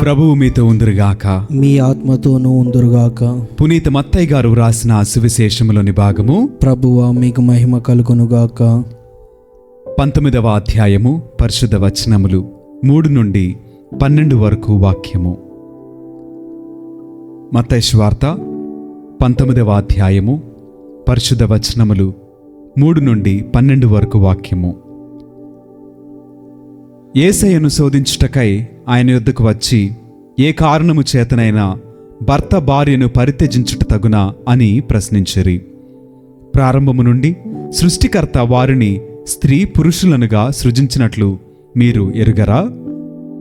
ప్రభువు మీతో ఉందిరుగాక. మీ ఆత్మతోనూ ఉందురుగాక. పునీత మత్తయ్య గారు వ్రాసిన సువిశేషములోని భాగము ప్రభువా మీకు మహిమ కలుగునుగాక. పంతొమ్మిదవ అధ్యాయము పరిశుద్ధ వచనములు మూడు నుండి పన్నెండు వరకు వాక్యము. మత్తయి వార్త పంతొమ్మిదవ అధ్యాయము పరిశుద్ధ వచనములు మూడు నుండి పన్నెండు వరకు వాక్యము. ఏసయ్యను శోధించుటకై ఆయన యొద్దకు వచ్చి ఏ కారణము చేతనైనా భర్త భార్యను పరిత్యజించుట తగునా అని ప్రశ్నించరి. ప్రారంభము నుండి సృష్టికర్త వారిని స్త్రీ పురుషులనుగా సృజించినట్లు మీరు ఎరుగరా?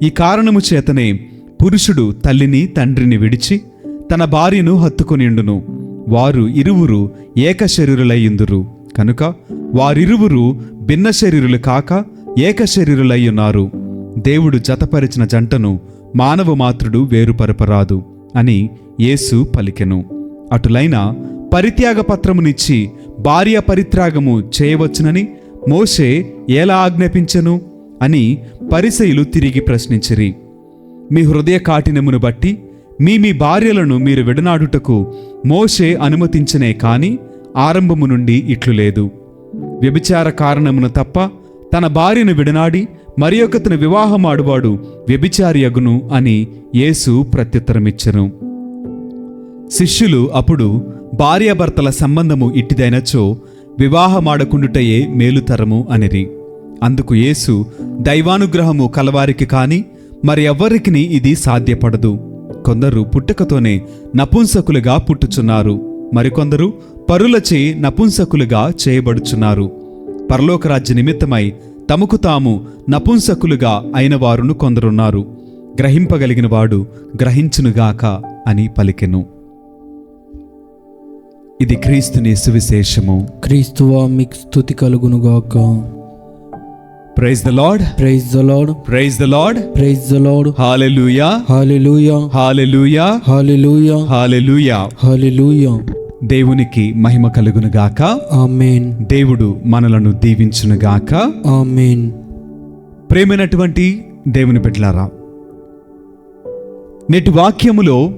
ఈ కారణము చేతనే పురుషుడు తల్లిని తండ్రిని విడిచి తన భార్యను హత్తుకొనిండును వారు ఇరువురు ఏక శరీరులయ్యుందురు. కనుక వారిరువురు భిన్న శరీరులు కాక ఏక ఉన్నారు దేవుడు జతపరిచిన జంటను మానవ మాతృడు వేరుపరపరాదు అని యేసు పలికెను. అటులైన పరిత్యాగ పత్రమునిచ్చి భార్య పరిత్యాగము చేయవచ్చునని మోషే ఎలా ఆజ్ఞాపించెను అని పరిసయులు తిరిగి ప్రశ్నించిరి. మీ హృదయ కాఠినమును బట్టి మీ మీ భార్యలను మీరు విడనాడుటకు మోషే అనుమతించనే కాని ఆరంభము నుండి ఇట్లు లేదు. వ్యభిచార కారణమును తప్ప తన భార్యను విడనాడి మరి ఒకతను వివాహమాడువాడు వ్యభిచారియగును అని యేసు ప్రత్యుత్తరమిచ్చెను. శిష్యులు అప్పుడు భార్యాభర్తల సంబంధము ఇట్టిదైనచో వివాహమాడకుండుటయే మేలుతరము అనిరి. అందుకు యేసు దైవానుగ్రహము కలవారికి కాని మరి ఎవ్వరికిని ఇది సాధ్యపడదు. కొందరు పుట్టుకతోనే నపుంసకులుగా పుట్టుచున్నారు. మరికొందరు పరులచే నపుంసకులుగా చేయబడుచున్నారు. పరలోకరాజ్య నిమిత్తమై తమకు తాము నపుంసకులుగా అయిన వారును కొందరున్నారు. గ్రహింపగలిగిన వాడు గ్రహించునుగాక అని పలికెను. ఇది క్రీస్తుని సువిశేషము. క్రీస్తువా మీకు స్థుతి కలుగునుగాక praise the Lord praise the Lord praise the Lord praise the Lord hallelujah hallelujah hallelujah hallelujah hallelujah hallelujah దేవునికి మహిమ కలుగునుగాక ఆమేన్ దేవుడు మనలను దీవించునుగాక ఆమేన్ ప్రేమైనటువంటి దేవుని బిడ్డలారా నేటి వాక్యములో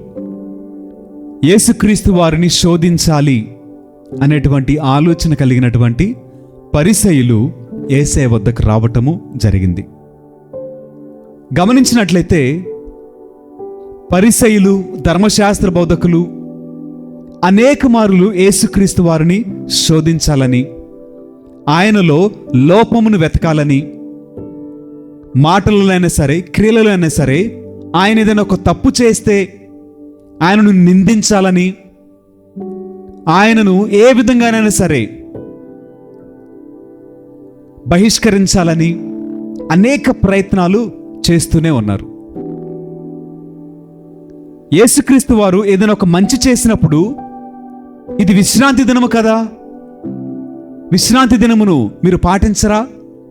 యేసుక్రీస్తు వారిని శోధించాలి అనేటువంటి ఆలోచన కలిగినటువంటి పరిసయులు ఏసే వద్దకు రావటము జరిగింది. గమనించినట్లయితే పరిసయులు ధర్మశాస్త్ర బోధకులు అనేక మారులు యేసుక్రీస్తు వారిని శోధించాలని ఆయనలో లోపమును వెతకాలని మాటలలో అయినా సరే క్రియలలో అయినా సరే ఆయన ఏదైనా ఒక తప్పు చేస్తే ఆయనను నిందించాలని ఆయనను ఏ విధంగానైనా సరే బహిష్కరించాలని అనేక ప్రయత్నాలు చేస్తూనే ఉన్నారు. యేసుక్రీస్తు వారు ఏదైనా ఒక మంచి చేసినప్పుడు ఇది విశ్రాంతి దినము కదా. విశ్రాంతి దినమును మీరు పాటించరా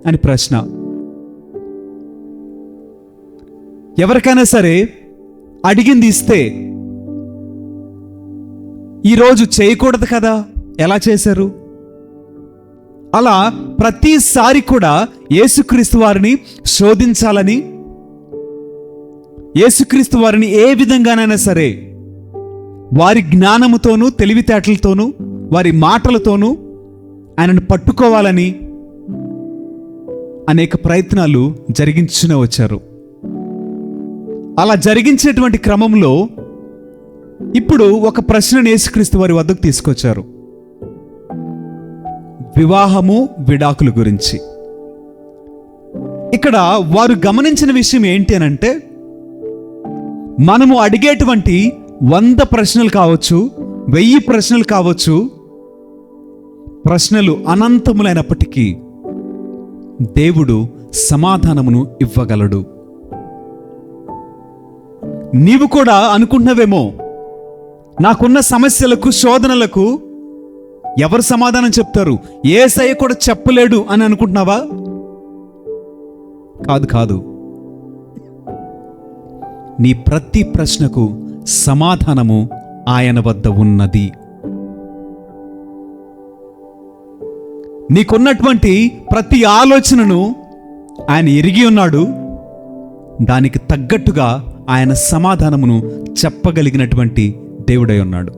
అని ప్రశ్న. ఎవరికైనా సరే అడిగింది ఇస్తే ఈరోజు చేయకూడదు కదా. ఎలా చేశారు? అలా ప్రతిసారి కూడా యేసుక్రీస్తు వారిని శోధించాలని యేసుక్రీస్తు వారిని ఏ విధంగానైనా సరే వారి జ్ఞానముతోనూ తెలివితేటలతోనూ వారి మాటలతోనూ ఆయనను పట్టుకోవాలని అనేక ప్రయత్నాలు జరిగించిన వచ్చారు. అలా జరిగించేటువంటి క్రమంలో ఇప్పుడు ఒక ప్రశ్నను యేసుక్రీస్తు వారి వద్దకు తీసుకొచ్చారు. వివాహము విడాకుల గురించి. ఇక్కడ వారు గమనించిన విషయం ఏంటి అని అంటే మనము అడిగేటువంటి వంద ప్రశ్నలు కావచ్చు వెయ్యి ప్రశ్నలు కావచ్చు ప్రశ్నలు అనంతములైనప్పటికీ దేవుడు సమాధానమును ఇవ్వగలడు. నీవు కూడా అనుకుంటున్నావేమో నాకున్న సమస్యలకు శోధనలకు ఎవరు సమాధానం చెప్తారు? ఏసయ్య కూడా చెప్పలేడు అని అనుకుంటున్నావా? కాదు కాదు. నీ ప్రతి ప్రశ్నకు సమాధానము ఆయన వద్ద ఉన్నది. నీకున్నటువంటి ప్రతి ఆలోచనను ఆయన ఎరిగి ఉన్నాడు. దానికి తగ్గట్టుగా ఆయన సమాధానమును చెప్పగలిగినటువంటి దేవుడై ఉన్నాడు.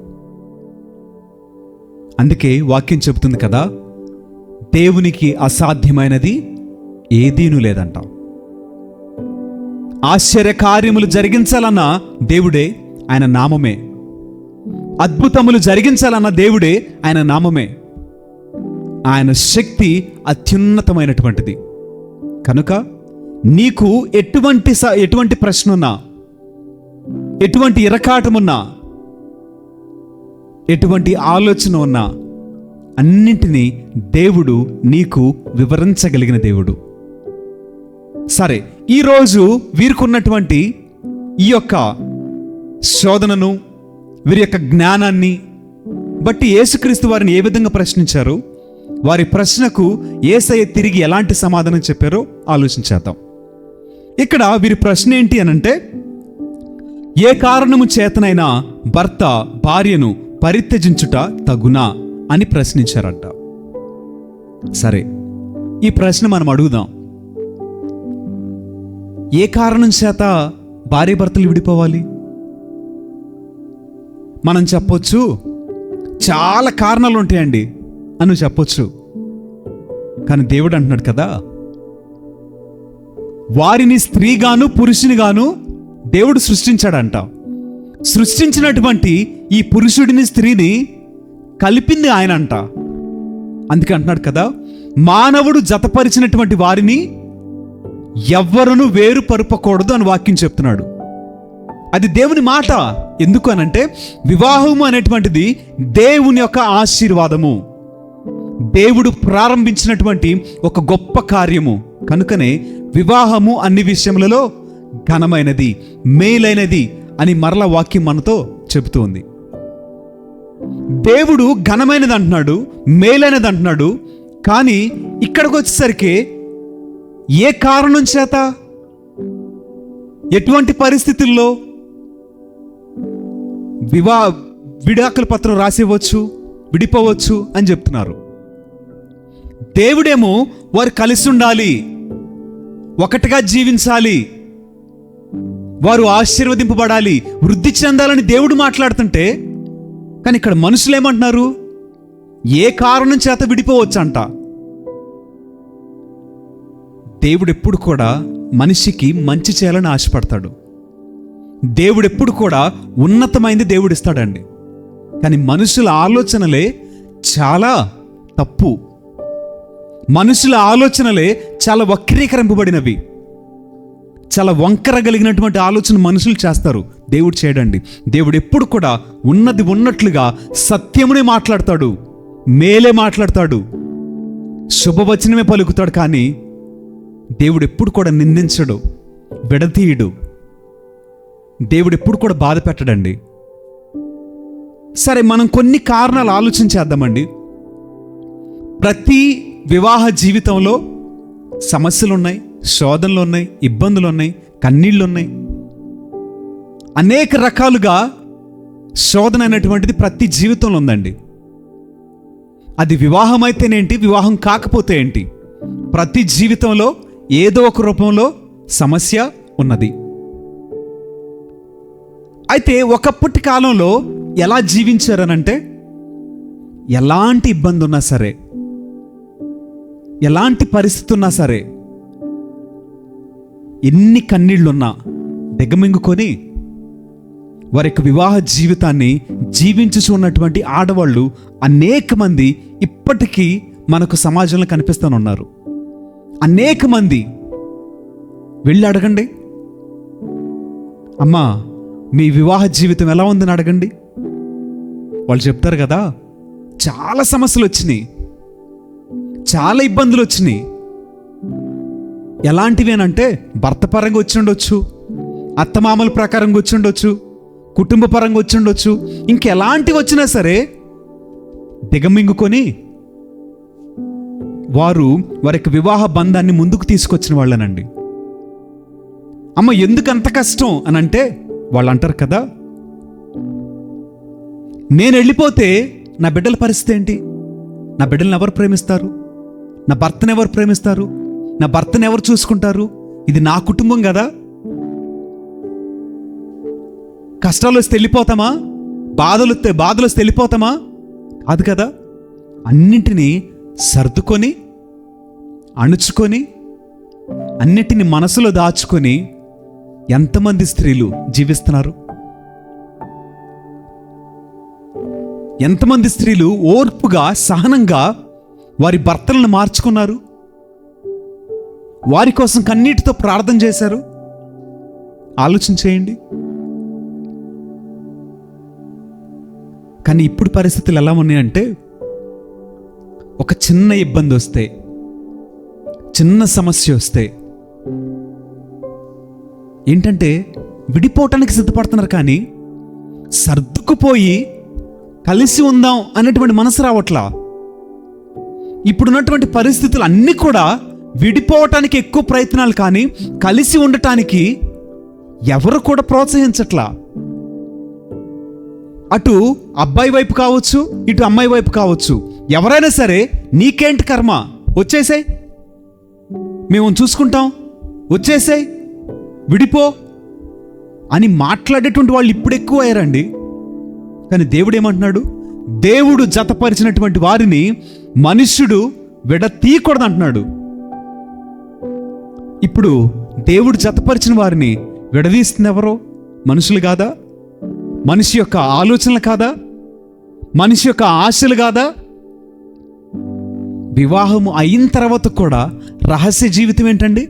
అందుకే వాక్యం చెబుతుంది కదా దేవునికి అసాధ్యమైనది ఏదీను లేదంట. ఆశ్చర్య కార్యములు జరిగించాలన్న దేవుడే ఆయన నామమే. అద్భుతములు జరిగించాలన్న దేవుడే ఆయన నామమే. ఆయన శక్తి అత్యున్నతమైనటువంటిది. కనుక నీకు ఎటువంటి స ఎటువంటి ప్రశ్న ఉన్నా ఎటువంటి ఇరకాటమున్నా ఎటువంటి ఆలోచన ఉన్నా అన్నింటినీ దేవుడు నీకు వివరించగలిగిన దేవుడు. సరే ఈరోజు వీరుకున్నటువంటి ఈ యొక్క శోధనను వీరి యొక్క జ్ఞానాన్ని బట్టి యేసుక్రీస్తు వారిని ఏ విధంగా ప్రశ్నించారు? వారి ప్రశ్నకు ఏసయ్య తిరిగి ఎలాంటి సమాధానం చెప్పారో ఆలోచించేద్దాం ఇక్కడ వీరి ప్రశ్న ఏంటి అనంటే ఏ కారణము చేతనైనా భర్త భార్యను పరిత్యజించుట తగునా అని ప్రశ్నించారట. సరే ఈ ప్రశ్న మనం అడుగుదాం. ఏ కారణం చేత భార్య భర్తలు విడిపోవాలి? మనం చెప్పొచ్చు చాలా కారణాలు ఉంటాయండి అని చెప్పొచ్చు. కానీ దేవుడు అంటున్నాడు కదా వారిని స్త్రీగాను పురుషునిగాను దేవుడు సృష్టించాడంట. సృష్టించినటువంటి ఈ పురుషుడిని స్త్రీని కలిపింది ఆయన అంట అందుకే అంటున్నాడు కదా మానవుడు జతపరిచినటువంటి వారిని ఎవ్వరును వేరు పరుపకూడదు అని వాక్యం చెప్తున్నాడు. అది దేవుని మాట. ఎందుకు అనంటే వివాహము అనేటువంటిది దేవుని యొక్క ఆశీర్వాదము. దేవుడు ప్రారంభించినటువంటి ఒక గొప్ప కార్యము. కనుకనే వివాహము అన్ని విషయములలో ఘనమైనది మేలైనది అని మరల వాక్యం మనతో చెబుతోంది. దేవుడు ఘనమైనది అంటున్నాడు మేలైనది అంటున్నాడు. కానీ ఇక్కడికి వచ్చేసరికి ఏ కారణం చేత? ఎటువంటి పరిస్థితుల్లో? వివా విడాకుల పత్రం రాసివ్వచ్చు విడిపోవచ్చు అని చెప్తున్నారు. దేవుడేమో వారు కలిసి ఉండాలి ఒకటిగా జీవించాలి వారు ఆశీర్వదింపబడాలి వృద్ధి చెందాలని దేవుడు మాట్లాడుతుంటే కానీ ఇక్కడ మనుషులు ఏమంటున్నారు? ఏ కారణం చేత విడిపోవచ్చు అంట దేవుడు ఎప్పుడు కూడా మనిషికి మంచి చేయాలని ఆశపడతాడు. దేవుడు ఎప్పుడు కూడా ఉన్నతమైంది దేవుడు ఇస్తాడండి కానీ మనుషుల ఆలోచనలే చాలా తప్పు. మనుషుల ఆలోచనలే చాలా వక్రీకరింపబడినవి. చాలా వంకర కలిగినటువంటి ఆలోచన మనుషులు చేస్తారు. దేవుడు చేయడండి. దేవుడు ఎప్పుడు కూడా ఉన్నది ఉన్నట్లుగా సత్యమునే మాట్లాడతాడు. మేలే మాట్లాడతాడు. శుభవచనమే పలుకుతాడు కానీ దేవుడు ఎప్పుడు కూడా నిందించడు. విడతీయడు. దేవుడు ఎప్పుడు కూడా బాధ పెట్టడండి. సరే మనం కొన్ని కారణాలు ఆలోచించేద్దామండి ప్రతి వివాహ జీవితంలో సమస్యలు ఉన్నాయి శోధనలు ఉన్నాయి ఇబ్బందులు ఉన్నాయి కన్నీళ్ళు ఉన్నాయి అనేక రకాలుగా శోధన అనేటువంటిది ప్రతి జీవితంలో ఉందండి. అది వివాహం అయితేనేంటి వివాహం కాకపోతే ఏంటి? ప్రతి జీవితంలో ఏదో ఒక రూపంలో సమస్య ఉన్నది. అయితే ఒకప్పటి కాలంలో ఎలా జీవించారనంటే ఎలాంటి ఇబ్బంది ఉన్నా సరే ఎలాంటి పరిస్థితి ఉన్నా సరే ఎన్ని కన్నీళ్ళున్నా దిగమింగుకొని వారి యొక్క వివాహ జీవితాన్ని జీవించుచున్నటువంటి ఆడవాళ్ళు అనేక మంది ఇప్పటికీ మనకు సమాజంలో కనిపిస్తూనే అనేక మంది. వెళ్ళి అడగండి. అమ్మా మీ వివాహ జీవితం ఎలా ఉందని అడగండి. వాళ్ళు చెప్తారు కదా చాలా సమస్యలు వచ్చినాయి. చాలా ఇబ్బందులు వచ్చినాయి. ఎలాంటివి అంటే భర్త పరంగా వచ్చి ఉండొచ్చు అత్తమామల ప్రకారంగా వచ్చి ఉండొచ్చు కుటుంబ పరంగా వచ్చి ఉండొచ్చు ఇంకెలాంటివి వచ్చినా సరే దిగమింగుకొని వారు వారి యొక్క వివాహ బంధాన్ని ముందుకు తీసుకొచ్చిన వాళ్ళనండి. అమ్మ ఎందుకు అంత కష్టం అని అంటే వాళ్ళు అంటారు కదా నేను వెళ్ళిపోతే నా బిడ్డల పరిస్థితి ఏంటి? నా బిడ్డలను ఎవరు ప్రేమిస్తారు? నా భర్తను ఎవరు ప్రేమిస్తారు? నా భర్తను ఎవరు చూసుకుంటారు? ఇది నా కుటుంబం కదా? కష్టాలు వస్తే వెళ్ళిపోతామా? బాధలు వస్తే బాధలు వస్తే వెళ్ళిపోతామా? కాదు కదా. అన్నింటినీ సర్దుకొని అణుచుకొని అన్నిటిని మనసులో దాచుకొని ఎంతమంది స్త్రీలు జీవిస్తున్నారు? ఎంతమంది స్త్రీలు ఓర్పుగా సహనంగా వారి భర్తలను మార్చుకున్నారు? వారి కోసం కన్నీటితో ప్రార్థన చేశారు? ఆలోచన చేయండి. కానీ ఇప్పుడు పరిస్థితులు ఎలా ఉన్నాయంటే ఒక చిన్న ఇబ్బంది వస్తే చిన్న సమస్య వస్తే ఏంటంటే విడిపోవటానికి సిద్ధపడుతున్నారు కానీ సర్దుకుపోయి కలిసి ఉందాం అనేటువంటి మనసు రావట్లా. ఇప్పుడున్నటువంటి పరిస్థితులు అన్నీ కూడా విడిపోవటానికి ఎక్కువ ప్రయత్నాలు కానీ కలిసి ఉండటానికి ఎవరు కూడా ప్రోత్సహించట్లా. అటు అబ్బాయి వైపు కావచ్చు ఇటు అమ్మాయి వైపు కావచ్చు ఎవరైనా సరే నీకేంటి కర్మ? వచ్చేసాయి. మేము చూసుకుంటాం. వచ్చేసాయి. విడిపో అని మాట్లాడేటువంటి వాళ్ళు ఇప్పుడు ఎక్కువ అయ్యారండి. కానీ దేవుడు ఏమంటున్నాడు? దేవుడు జతపరిచినటువంటి వారిని మనుష్యుడు విడతీయకూడదు అంటున్నాడు. ఇప్పుడు దేవుడు జతపరిచిన వారిని విడదీస్తుంది ఎవరో మనుషులు కాదా? మనిషి యొక్క ఆలోచనలు కాదా? మనిషి యొక్క ఆశలు కాదా? వివాహము అయిన తర్వాత కూడా రహస్య జీవితం ఏంటండి?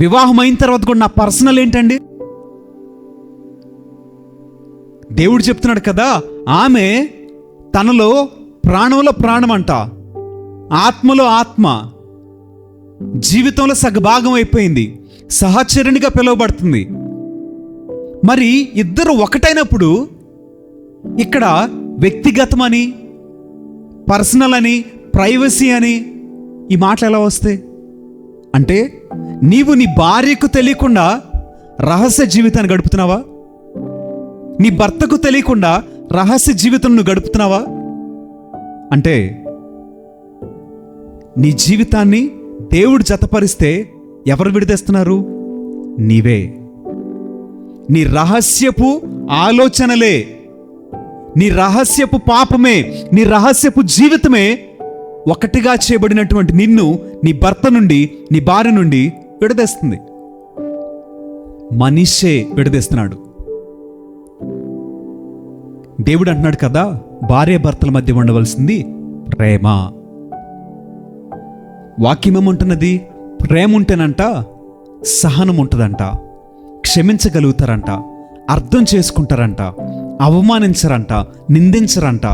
వివాహం అయిన తర్వాత కూడా నా పర్సనల్ ఏంటండి? దేవుడు చెప్తున్నాడు కదా ఆమె తనలో ప్రాణంలో ప్రాణం అంట ఆత్మలో ఆత్మ జీవితంలో సగభాగం అయిపోయింది సహచరునిగా పిలువబడుతుంది. మరి ఇద్దరు ఒకటైనప్పుడు ఇక్కడ వ్యక్తిగతమని పర్సనల్ అని ప్రైవసీ అని ఈ మాటలు ఎలా వస్తాయి? అంటే నీవు నీ భార్యకు తెలియకుండా రహస్య జీవితాన్ని గడుపుతున్నావా? నీ భర్తకు తెలియకుండా రహస్య జీవితం నువ్వు గడుపుతున్నావా? అంటే నీ జీవితాన్ని దేవుడు జతపరిస్తే ఎవరు విడిదేస్తున్నారు? నీవే. నీ రహస్యపు ఆలోచనలే నీ రహస్యపు పాపమే నీ రహస్యపు జీవితమే ఒకటిగా చేయబడినటువంటి నిన్ను నీ భర్త నుండి నీ భార్య నుండి విడదీస్తుంది. మనిషే విడదీస్తున్నాడు. దేవుడు అంటున్నాడు కదా భార్య భర్తల మధ్య ఉండవలసింది ప్రేమ. వాక్యం ఏముంటున్నది ప్రేమ ఉంటేనంట సహనం ఉంటుందంట క్షమించగలుగుతారంట అర్థం చేసుకుంటారంట అవమానించరంట నిందించరంట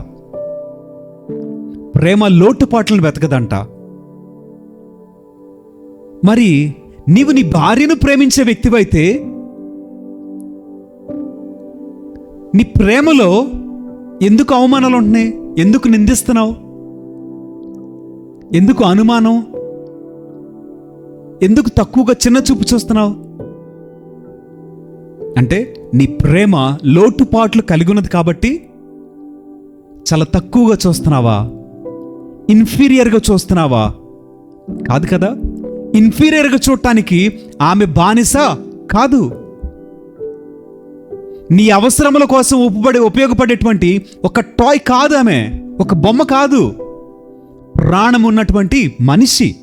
ప్రేమ లోటుపాట్లను వెతకదంట. మరి నీవు నీ భార్యను ప్రేమించే వ్యక్తివైతే నీ ప్రేమలో ఎందుకు అవమానాలు ఉంటున్నాయి? ఎందుకు నిందిస్తున్నావు? ఎందుకు అనుమానం? ఎందుకు తక్కువగా చిన్న చూపు చూస్తున్నావు? అంటే నీ ప్రేమ లోటుపాట్లు కలిగి ఉన్నది కాబట్టి చాలా తక్కువగా చూస్తున్నావా? ఇన్ఫీరియర్గా చూస్తున్నావా? కాదు కదా? ఇన్ఫీరియర్గా చూడటానికి ఆమె బానిస కాదు. నీ అవసరముల కోసం ఉపపడే ఉపయోగపడేటువంటి ఒక టాయ్ కాదు ఆమె. ఒక బొమ్మ కాదు. ప్రాణం ఉన్నటువంటి మనిషి.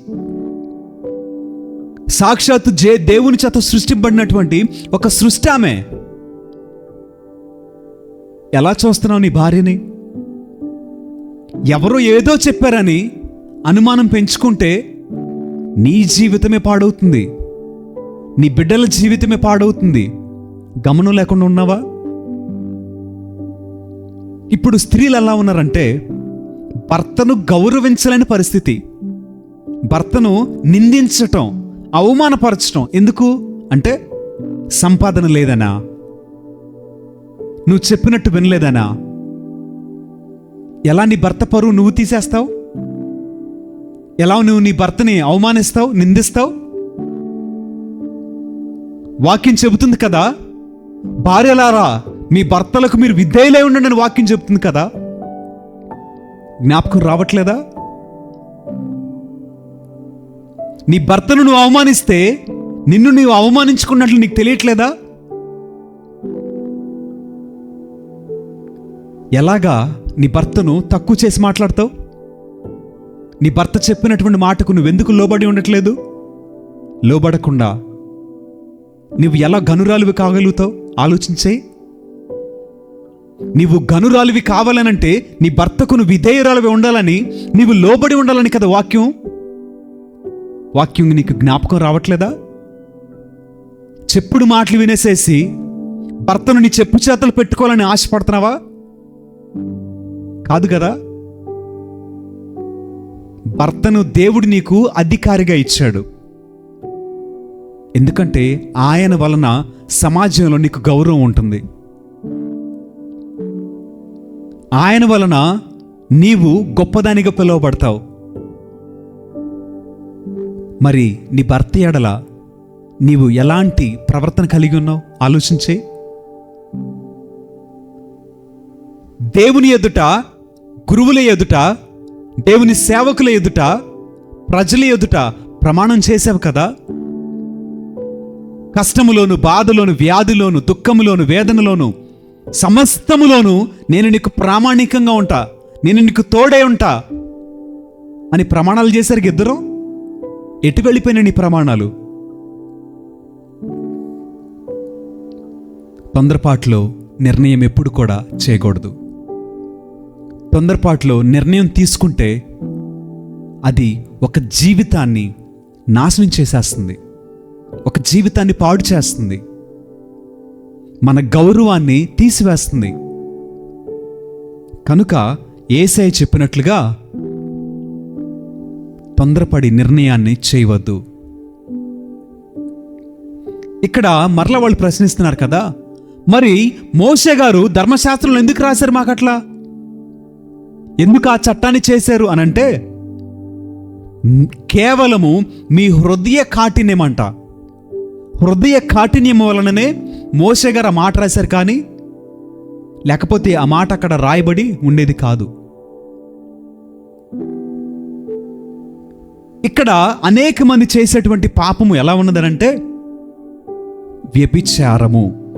సాక్షాత్తు జే దేవుని చేత సృష్టింపబడినటువంటి ఒక సృష్టి ఆమె. ఎలా చూస్తున్నావు నీ భార్యని? ఎవరో ఏదో చెప్పారని అనుమానం పెంచుకుంటే నీ జీవితమే పాడవుతుంది. నీ బిడ్డల జీవితమే పాడవుతుంది. గమనం లేకుండా ఉన్నావా? ఇప్పుడు స్త్రీలు ఎలా ఉన్నారంటే భర్తను గౌరవించలేని పరిస్థితి. భర్తను నిందించటం అవమానపరచటం ఎందుకు? అంటే సంపాదన లేదనా? నువ్వు చెప్పినట్టు వినలేదనా? ఎలా నీ భర్త పరువు నువ్వు తీసేస్తావు? ఎలా నువ్వు నీ భర్తని అవమానిస్తావు నిందిస్తావు? వాక్యం చెబుతుంది కదా భార్యలారా మీ భర్తలకు మీరు విద్యలే ఉండండి అని వాక్యం చెబుతుంది కదా. జ్ఞాపకం రావట్లేదా? నీ భర్తను నువ్వు అవమానిస్తే నిన్ను నువ్వు అవమానించుకున్నట్లు నీకు తెలియట్లేదా? ఎలాగా నీ భర్తను తక్కువ చేసి మాట్లాడతావు? నీ భర్త చెప్పినటువంటి మాటకు నువ్వెందుకు లోబడి ఉండట్లేదు? లోబడకుండా నువ్వు ఎలా గనురాలువి కాగలుగుతావు? ఆలోచించే. నీవు గనురాలువి కావాలనంటే నీ భర్తకు నువ్వు విధేయురాలువి ఉండాలని నీవు లోబడి ఉండాలని కదా వాక్యం? వాక్యం నీకు జ్ఞాపకం రావట్లేదా? చెప్పుడు మాటలు వినేసేసి భర్తను నీ చెప్పు చేతలు పెట్టుకోవాలని ఆశపడుతున్నావా? కాదు కదా? భర్తను దేవుడు నీకు అధికారిగా ఇచ్చాడు. ఎందుకంటే ఆయన వలన సమాజంలో నీకు గౌరవం ఉంటుంది. ఆయన వలన నీవు గొప్పదానిగా పిలువబడతావు. మరి నీ భర్త ఎడల నీవు ఎలాంటి ప్రవర్తన కలిగి ఉన్నావు? ఆలోచించే. దేవుని ఎదుట గురువుల ఎదుట దేవుని సేవకుల ఎదుట ప్రజల ఎదుట ప్రమాణం చేసావు కదా? కష్టములోను బాధలోను వ్యాధిలోను దుఃఖములోను వేదనలోను సమస్తములోను నేను నీకు ప్రామాణికంగా ఉంటా. నేను నీకు తోడే ఉంటా. అని ప్రమాణాలు చేశారు ఇద్దరు. ఎటు వెళ్ళిపోయిన నీ ప్రమాణాలు? తొందరపాటులో నిర్ణయం ఎప్పుడు కూడా చేయకూడదు. తొందరపాటులో నిర్ణయం తీసుకుంటే అది ఒక జీవితాన్ని నాశనం చేసేస్తుంది. ఒక జీవితాన్ని పాడు చేస్తుంది. మన గౌరవాన్ని తీసివేస్తుంది. కనుక ఏసఐ చెప్పినట్లుగా తొందరపడి నిర్ణయాన్ని చేయవద్దు. ఇక్కడ మరల వాళ్ళు ప్రశ్నిస్తున్నారు కదా మరి మోషే గారు ధర్మశాస్త్రంలో ఎందుకు రాశారు మాకట్లా? ఎందుకు ఆ చట్టాన్ని చేశారు అనంటే కేవలము మీ హృదయ కాఠిన్యమంట. హృదయ కాఠిన్యం వలననే మోసే గారు ఆ మాట రాశారు కానీ లేకపోతే ఆ మాట అక్కడ రాయబడి ఉండేది కాదు. ఇక్కడ అనేక మంది చేసేటువంటి పాపము ఎలా ఉన్నదనంటే వ్యభిచారము.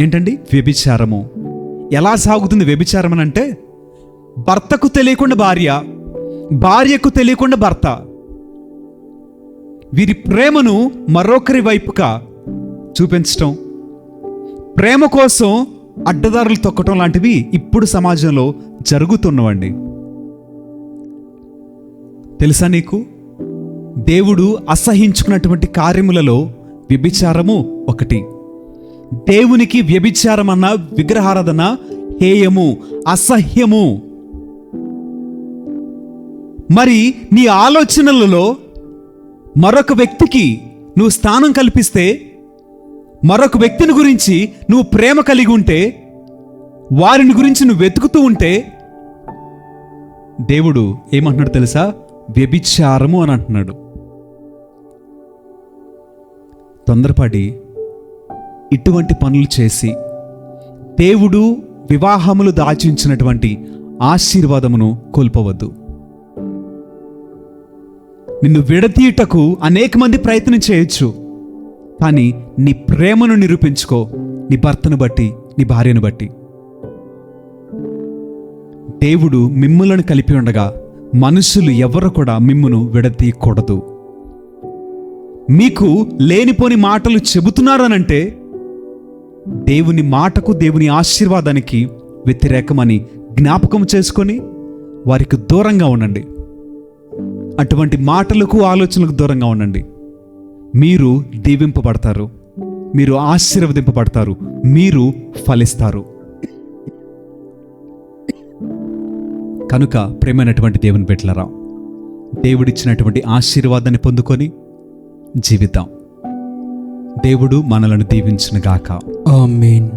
ఏంటండి? వ్యభిచారము. ఎలా సాగుతుంది వ్యభిచారం అని అంటే భర్తకు తెలియకుండా భార్య భార్యకు తెలియకుండా భర్త. వీరి ప్రేమను మరొకరి వైపుగా చూపించటం ప్రేమ కోసం అడ్డదారులు తొక్కటం లాంటివి ఇప్పుడు సమాజంలో జరుగుతున్నవండి. తెలుసా నీకు? దేవుడు అసహించుకున్నటువంటి కార్యములలో వ్యభిచారము ఒకటి. దేవునికి వ్యభిచారం అన్న విగ్రహారాధన హేయము అసహ్యము. మరి నీ ఆలోచనలలో మరొక వ్యక్తికి నువ్వు స్థానం కల్పిస్తే మరొక వ్యక్తిని గురించి నువ్వు ప్రేమ కలిగి ఉంటే వారిని గురించి నువ్వు వెతుకుతూ ఉంటే దేవుడు ఏమంటున్నాడు తెలుసా? వ్యభిచారము అని అంటున్నాడు. తొందరపడి ఇటువంటి పనులు చేసి దేవుడు వివాహములు దాచించినటువంటి ఆశీర్వాదమును కోల్పోవద్దు. నిన్ను విడతీయుటకు అనేక మంది ప్రయత్నం చేయొచ్చు. కానీ నీ ప్రేమను నిరూపించుకో. నీ భర్తను బట్టి నీ భార్యను బట్టి. దేవుడు మిమ్ములను కలిపి ఉండగా మనుషులు ఎవరు కూడా మిమ్మును విడతీయకూడదు. మీకు లేనిపోని మాటలు చెబుతున్నారనంటే దేవుని మాటకు దేవుని ఆశీర్వాదానికి వ్యతిరేకమని జ్ఞాపకం చేసుకొని వారికి దూరంగా ఉండండి. అటువంటి మాటలకు ఆలోచనలకు దూరంగా ఉండండి. మీరు దీవింపబడతారు. మీరు ఆశీర్వదింపబడతారు. మీరు ఫలిస్తారు. కనుక ప్రేమైనటువంటి దేవుని బిడ్డలరా దేవుడిచ్చినటువంటి ఆశీర్వాదాన్ని పొందుకొని జీవిద్దాం. దేవుడు మనలను దీవించునుగాక. ఆమేన్